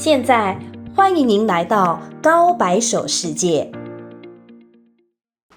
现在欢迎您来到高白手世界。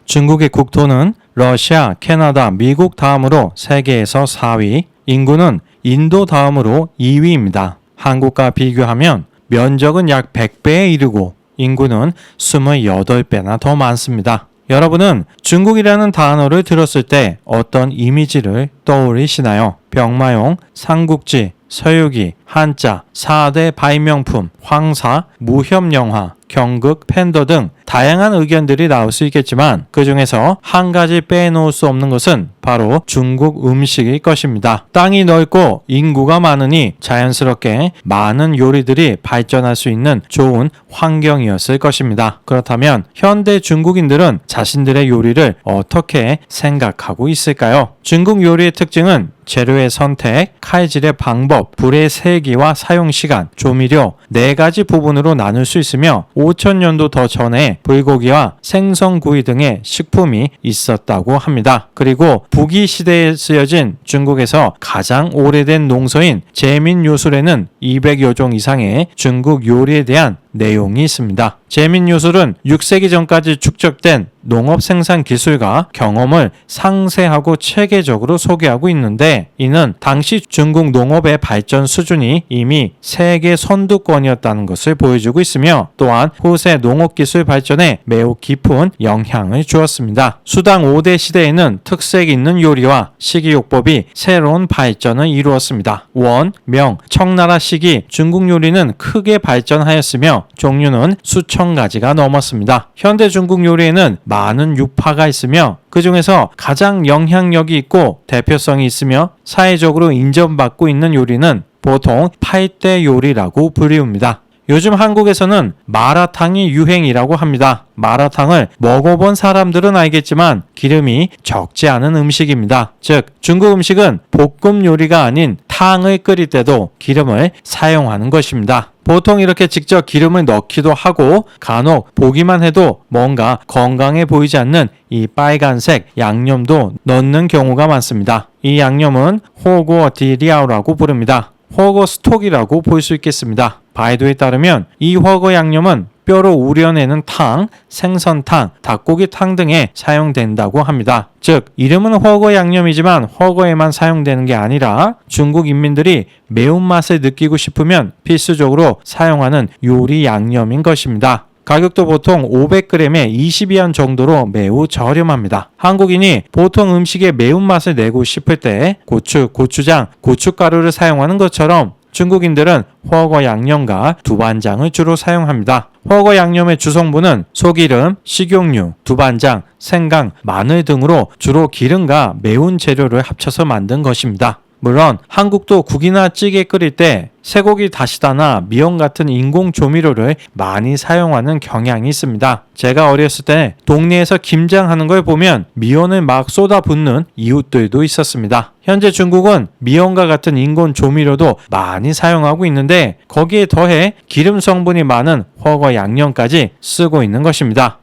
중국의 국토는 러시아, 캐나다, 미국 다음으로 세계에서 4위, 인구는 인도 다음으로 2위입니다. 한국과 비교하면 면적은 약 100배에 이르고 인구는 28배나 더 많습니다. 여러분은 중국이라는 단어를 들었을 때 어떤 이미지를 떠올리시나요? 병마용, 삼국지, 서유기, 한자, 4대 발명품, 황사, 무협영화, 경극, 팬더 등 다양한 의견들이 나올 수 있겠지만 그 중에서 한 가지 빼놓을 수 없는 것은 바로 중국 음식일 것입니다. 땅이 넓고 인구가 많으니 자연스럽게 많은 요리들이 발전할 수 있는 좋은 환경이었을 것입니다. 그렇다면 현대 중국인들은 자신들의 요리를 어떻게 생각하고 있을까요? 중국 요리의 특징은 재료의 선택, 칼질의 방법, 불의 세기와 사용 시간, 조미료 네 가지 부분으로 나눌 수 있으며 5천년도 더 전에 불고기와 생선구이 등의 식품이 있었다고 합니다. 그리고 북이 시대에 쓰여진 중국에서 가장 오래된 농서인 제민요술에는 200여 종 이상의 중국 요리에 대한 내용이 있습니다. 제민요술은 6세기 전까지 축적된 농업 생산 기술과 경험을 상세하고 체계적으로 소개하고 있는데 이는 당시 중국 농업의 발전 수준이 이미 세계 선두권이었다는 것을 보여주고 있으며 또한 후세 농업 기술 발전에 매우 깊은 영향을 주었습니다. 수당 5대 시대에는 특색 있는 요리와 식이요법이 새로운 발전을 이루었습니다. 원, 명, 청나라 시기 중국 요리는 크게 발전하였으며 종류는 수천 가지가 넘었습니다. 현대 중국 요리에는 많은 유파가 있으며 그 중에서 가장 영향력이 있고 대표성이 있으며 사회적으로 인정받고 있는 요리는 보통 팔대 요리라고 불리웁니다. 요즘 한국에서는 마라탕이 유행이라고 합니다. 마라탕을 먹어본 사람들은 알겠지만 기름이 적지 않은 음식입니다. 즉, 중국 음식은 볶음 요리가 아닌 탕을 끓일 때도 기름을 사용하는 것입니다. 보통 이렇게 직접 기름을 넣기도 하고 간혹 보기만 해도 뭔가 건강해 보이지 않는 이 빨간색 양념도 넣는 경우가 많습니다. 이 양념은 호고 디리아오라고 부릅니다. 허거 스톡이라고 볼 수 있겠습니다. 바이도에 따르면 이 허거 양념은 뼈로 우려내는 탕, 생선탕, 닭고기탕 등에 사용된다고 합니다. 즉, 이름은 허거 양념이지만 허거에만 사용되는 게 아니라 중국 인민들이 매운맛을 느끼고 싶으면 필수적으로 사용하는 요리 양념인 것입니다. 가격도 보통 500g에 20위안 정도로 매우 저렴합니다. 한국인이 보통 음식에 매운맛을 내고 싶을 때 고추, 고추장, 고춧가루를 사용하는 것처럼 중국인들은 허거 양념과 두반장을 주로 사용합니다. 허거 양념의 주성분은 소기름, 식용유, 두반장, 생강, 마늘 등으로 주로 기름과 매운 재료를 합쳐서 만든 것입니다. 물론 한국도 국이나 찌개 끓일 때 쇠고기 다시다나 미역 같은 인공 조미료를 많이 사용하는 경향이 있습니다. 제가 어렸을 때 동네에서 김장하는 걸 보면 미연을 막 쏟아붓는 이웃들도 있었습니다. 현재 중국은 미연과 같은 인공 조미료도 많이 사용하고 있는데 거기에 더해 기름 성분이 많은 허거 양념까지 쓰고 있는 것입니다.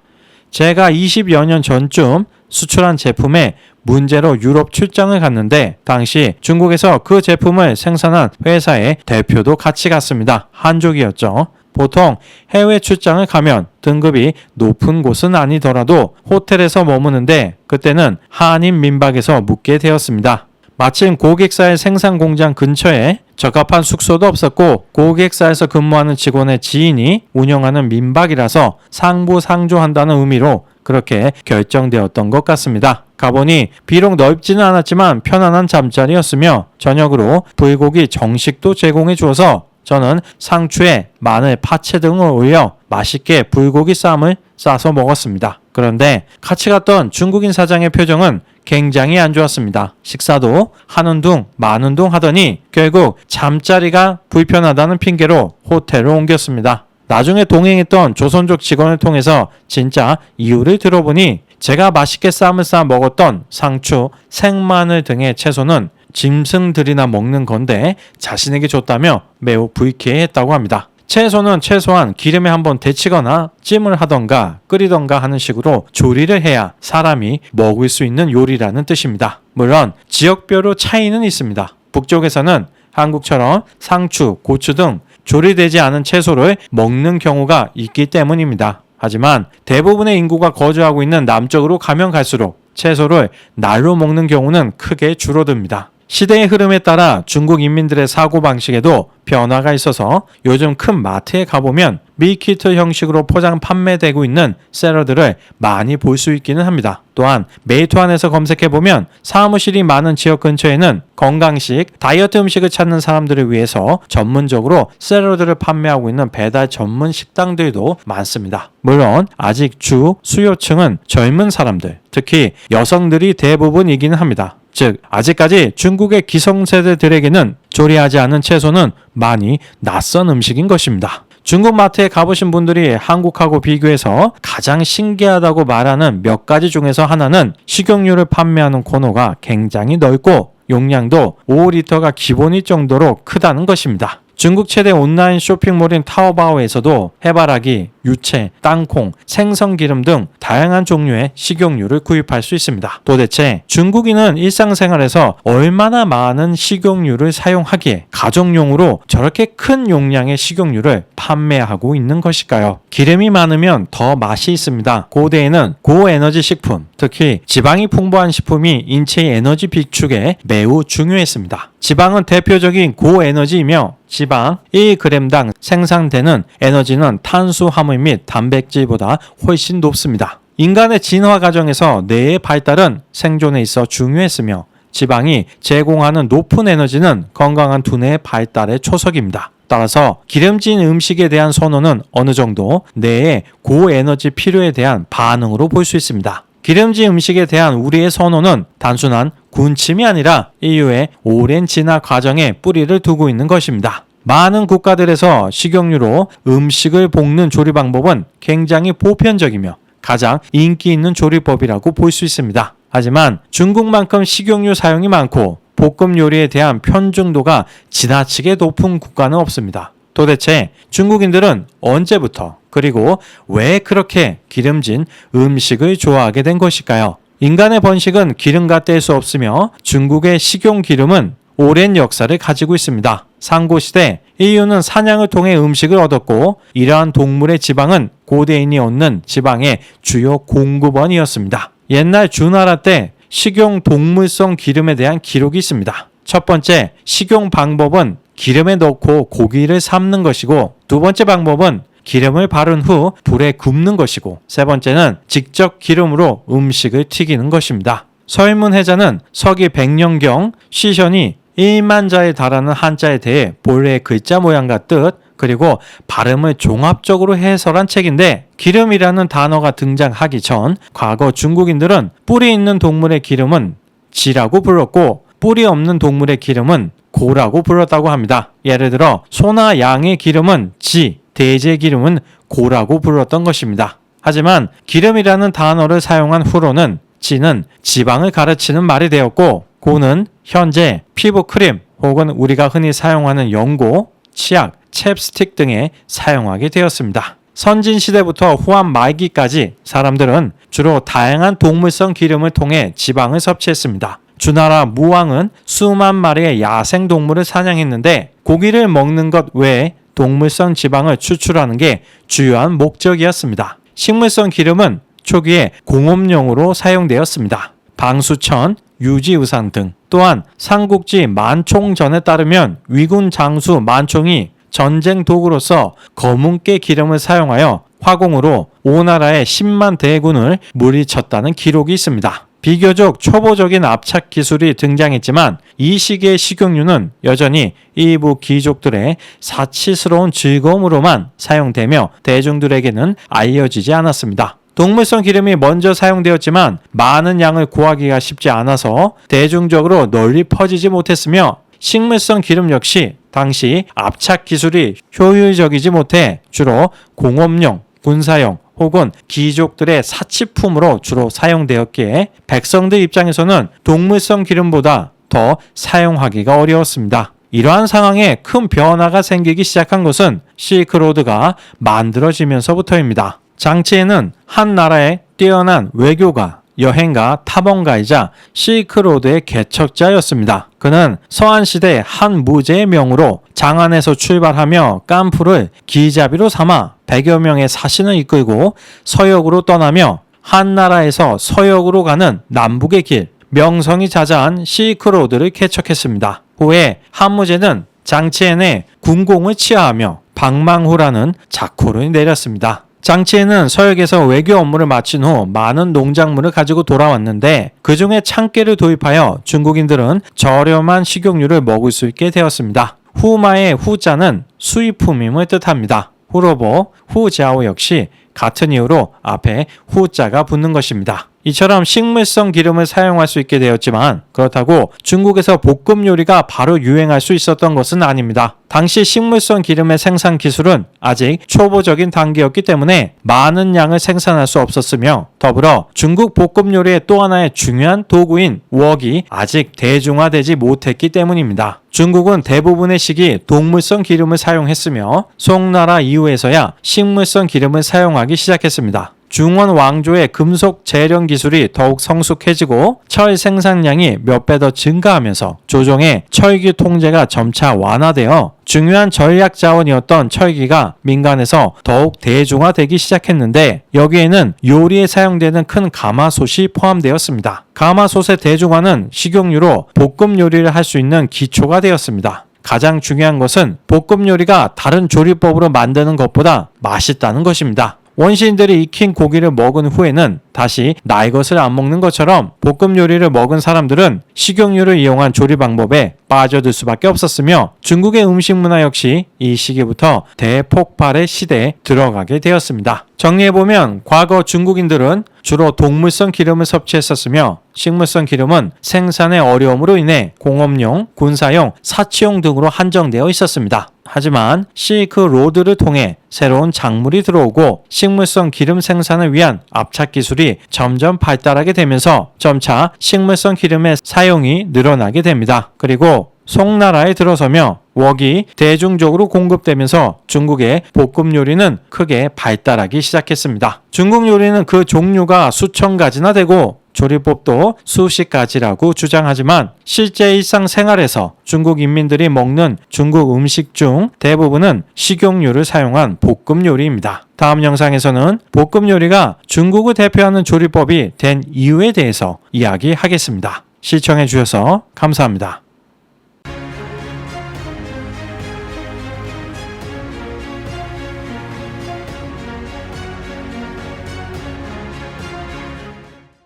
제가 20여 년 전쯤 수출한 제품에 문제로 유럽 출장을 갔는데 당시 중국에서 그 제품을 생산한 회사의 대표도 같이 갔습니다. 한족이었죠. 보통 해외 출장을 가면 등급이 높은 곳은 아니더라도 호텔에서 머무는데 그때는 한인 민박에서 묵게 되었습니다. 마침 고객사의 생산 공장 근처에 적합한 숙소도 없었고 고객사에서 근무하는 직원의 지인이 운영하는 민박이라서 상부상조한다는 의미로 그렇게 결정되었던 것 같습니다. 가보니 비록 넓지는 않았지만 편안한 잠자리였으며 저녁으로 불고기 정식도 제공해 주어서 저는 상추에 마늘, 파채 등을 올려 맛있게 불고기 쌈을 싸서 먹었습니다. 그런데 같이 갔던 중국인 사장의 표정은 굉장히 안 좋았습니다. 식사도 하는 둥 마는 둥 하더니 결국 잠자리가 불편하다는 핑계로 호텔을 옮겼습니다. 나중에 동행했던 조선족 직원을 통해서 진짜 이유를 들어보니 제가 맛있게 쌈을 싸 먹었던 상추, 생마늘 등의 채소는 짐승들이나 먹는 건데 자신에게 줬다며 매우 불쾌했다고 합니다. 채소는 최소한 기름에 한번 데치거나 찜을 하던가 끓이던가 하는 식으로 조리를 해야 사람이 먹을 수 있는 요리라는 뜻입니다. 물론 지역별로 차이는 있습니다. 북쪽에서는 한국처럼 상추, 고추 등 조리되지 않은 채소를 먹는 경우가 있기 때문입니다. 하지만 대부분의 인구가 거주하고 있는 남쪽으로 가면 갈수록 채소를 날로 먹는 경우는 크게 줄어듭니다. 시대의 흐름에 따라 중국 인민들의 사고방식에도 변화가 있어서 요즘 큰 마트에 가보면 밀키트 형식으로 포장 판매되고 있는 샐러드를 많이 볼 수 있기는 합니다. 또한 메이투안에서 검색해보면 사무실이 많은 지역 근처에는 건강식, 다이어트 음식을 찾는 사람들을 위해서 전문적으로 샐러드를 판매하고 있는 배달 전문 식당들도 많습니다. 물론 아직 주 수요층은 젊은 사람들, 특히 여성들이 대부분이기는 합니다. 즉 아직까지 중국의 기성세대들에게는 조리하지 않은 채소는 많이 낯선 음식인 것입니다. 중국 마트에 가보신 분들이 한국하고 비교해서 가장 신기하다고 말하는 몇 가지 중에서 하나는 식용유를 판매하는 코너가 굉장히 넓고 용량도 5리터가 기본일 정도로 크다는 것입니다. 중국 최대 온라인 쇼핑몰인 타오바오에서도 해바라기, 유채, 땅콩, 생선기름 등 다양한 종류의 식용유를 구입할 수 있습니다. 도대체 중국인은 일상생활에서 얼마나 많은 식용유를 사용하기에 가정용으로 저렇게 큰 용량의 식용유를 판매하고 있는 것일까요? 기름이 많으면 더 맛이 있습니다. 고대에는 고에너지 식품, 특히 지방이 풍부한 식품이 인체의 에너지 비축에 매우 중요했습니다. 지방은 대표적인 고에너지이며 지방 1g당 생산되는 에너지는 탄수화물 및 단백질보다 훨씬 높습니다. 인간의 진화 과정에서 뇌의 발달은 생존에 있어 중요했으며 지방이 제공하는 높은 에너지는 건강한 두뇌의 발달의 초석입니다. 따라서 기름진 음식에 대한 선호는 어느 정도 뇌의 고에너지 필요에 대한 반응으로 볼 수 있습니다. 기름진 음식에 대한 우리의 선호는 단순한 군침이 아니라 인류의 오랜 진화 과정에 뿌리를 두고 있는 것입니다. 많은 국가들에서 식용유로 음식을 볶는 조리 방법은 굉장히 보편적이며 가장 인기 있는 조리법이라고 볼 수 있습니다. 하지만 중국만큼 식용유 사용이 많고 볶음 요리에 대한 편중도가 지나치게 높은 국가는 없습니다. 도대체 중국인들은 언제부터 그리고 왜 그렇게 기름진 음식을 좋아하게 된 것일까요? 인간의 번식은 기름과 뗄 수 없으며 중국의 식용 기름은 오랜 역사를 가지고 있습니다. 상고시대 인류는 사냥을 통해 음식을 얻었고 이러한 동물의 지방은 고대인이 얻는 지방의 주요 공급원이었습니다. 옛날 주나라 때 식용 동물성 기름에 대한 기록이 있습니다. 첫 번째, 식용 방법은 기름에 넣고 고기를 삶는 것이고 두 번째 방법은 기름을 바른 후 불에 굽는 것이고 세 번째는 직접 기름으로 음식을 튀기는 것입니다. 서인문 해자는 서기 100년경 시션이 1만 자에 달하는 한자에 대해 본래의 글자 모양과 뜻 그리고 발음을 종합적으로 해설한 책인데 기름이라는 단어가 등장하기 전 과거 중국인들은 뿔이 있는 동물의 기름은 지라고 불렀고 뿔이 없는 동물의 기름은 고라고 불렀다고 합니다. 예를 들어 소나 양의 기름은 지, 돼지의 기름은 고라고 불렀던 것입니다. 하지만 기름이라는 단어를 사용한 후로는 지는 지방을 가르치는 말이 되었고 고는 현재 피부 크림 혹은 우리가 흔히 사용하는 연고, 치약, 챕스틱 등에 사용하게 되었습니다. 선진 시대부터 후한 말기까지 사람들은 주로 다양한 동물성 기름을 통해 지방을 섭취했습니다. 주나라 무왕은 수만 마리의 야생 동물을 사냥했는데 고기를 먹는 것 외에 동물성 지방을 추출하는 게 주요한 목적이었습니다. 식물성 기름은 초기에 공업용으로 사용되었습니다. 방수천, 유지의상 등 또한 삼국지 만총전에 따르면 위군 장수 만총이 전쟁 도구로서 검은깨 기름을 사용하여 화공으로 오나라의 10만 대군을 물리쳤다는 기록이 있습니다. 비교적 초보적인 압착 기술이 등장했지만 이 시기의 식용유는 여전히 일부 귀족들의 사치스러운 즐거움으로만 사용되며 대중들에게는 알려지지 않았습니다. 동물성 기름이 먼저 사용되었지만 많은 양을 구하기가 쉽지 않아서 대중적으로 널리 퍼지지 못했으며 식물성 기름 역시 당시 압착 기술이 효율적이지 못해 주로 공업용, 군사용 혹은 귀족들의 사치품으로 주로 사용되었기에 백성들 입장에서는 동물성 기름보다 더 사용하기가 어려웠습니다. 이러한 상황에 큰 변화가 생기기 시작한 것은 실크로드가 만들어지면서부터입니다. 장치에는 한 나라의 뛰어난 외교가 여행가 탐험가이자 실크로드의 개척자였습니다. 그는 서한시대 한 무제의 명으로 장안에서 출발하며 깐푸를 기자비로 삼아 100여 명의 사신을 이끌고 서역으로 떠나며 한나라에서 서역으로 가는 남북의 길, 명성이 자자한 실크로드를 개척했습니다. 후에 한무제는 장치엔에 군공을 치하하며 방망후라는 작호를 내렸습니다. 장치에는 서역에서 외교 업무를 마친 후 많은 농작물을 가지고 돌아왔는데 그 중에 참깨를 도입하여 중국인들은 저렴한 식용유를 먹을 수 있게 되었습니다. 후마의 후자는 수입품임을 뜻합니다. 후로보, 후자오 역시 같은 이유로 앞에 후자가 붙는 것입니다. 이처럼 식물성 기름을 사용할 수 있게 되었지만 그렇다고 중국에서 볶음 요리가 바로 유행할 수 있었던 것은 아닙니다. 당시 식물성 기름의 생산 기술은 아직 초보적인 단계였기 때문에 많은 양을 생산할 수 없었으며 더불어 중국 볶음 요리의 또 하나의 중요한 도구인 웍이 아직 대중화되지 못했기 때문입니다. 중국은 대부분의 식이 동물성 기름을 사용했으며 송나라 이후에서야 식물성 기름을 사용하기 시작했습니다. 중원 왕조의 금속 재련 기술이 더욱 성숙해지고 철 생산량이 몇 배 더 증가하면서 조정의 철기 통제가 점차 완화되어 중요한 전략 자원이었던 철기가 민간에서 더욱 대중화되기 시작했는데 여기에는 요리에 사용되는 큰 가마솥이 포함되었습니다. 가마솥의 대중화는 식용유로 볶음 요리를 할 수 있는 기초가 되었습니다. 가장 중요한 것은 볶음 요리가 다른 조리법으로 만드는 것보다 맛있다는 것입니다. 원시인들이 익힌 고기를 먹은 후에는 다시 날 것을 안 먹는 것처럼 볶음 요리를 먹은 사람들은 식용유를 이용한 조리 방법에 빠져들 수밖에 없었으며 중국의 음식 문화 역시 이 시기부터 대폭발의 시대에 들어가게 되었습니다. 정리해보면 과거 중국인들은 주로 동물성 기름을 섭취했었으며 식물성 기름은 생산의 어려움으로 인해 공업용, 군사용, 사치용 등으로 한정되어 있었습니다. 하지만 실크 로드를 통해 새로운 작물이 들어오고 식물성 기름 생산을 위한 압착 기술이 점점 발달하게 되면서 점차 식물성 기름의 사용이 늘어나게 됩니다. 그리고 송나라에 들어서며 웍이 대중적으로 공급되면서 중국의 볶음 요리는 크게 발달하기 시작했습니다. 중국 요리는 그 종류가 수천 가지나 되고 조리법도 수십 가지라고 주장하지만 실제 일상생활에서 중국 인민들이 먹는 중국 음식 중 대부분은 식용유를 사용한 볶음 요리입니다. 다음 영상에서는 볶음 요리가 중국을 대표하는 조리법이 된 이유에 대해서 이야기하겠습니다. 시청해 주셔서 감사합니다.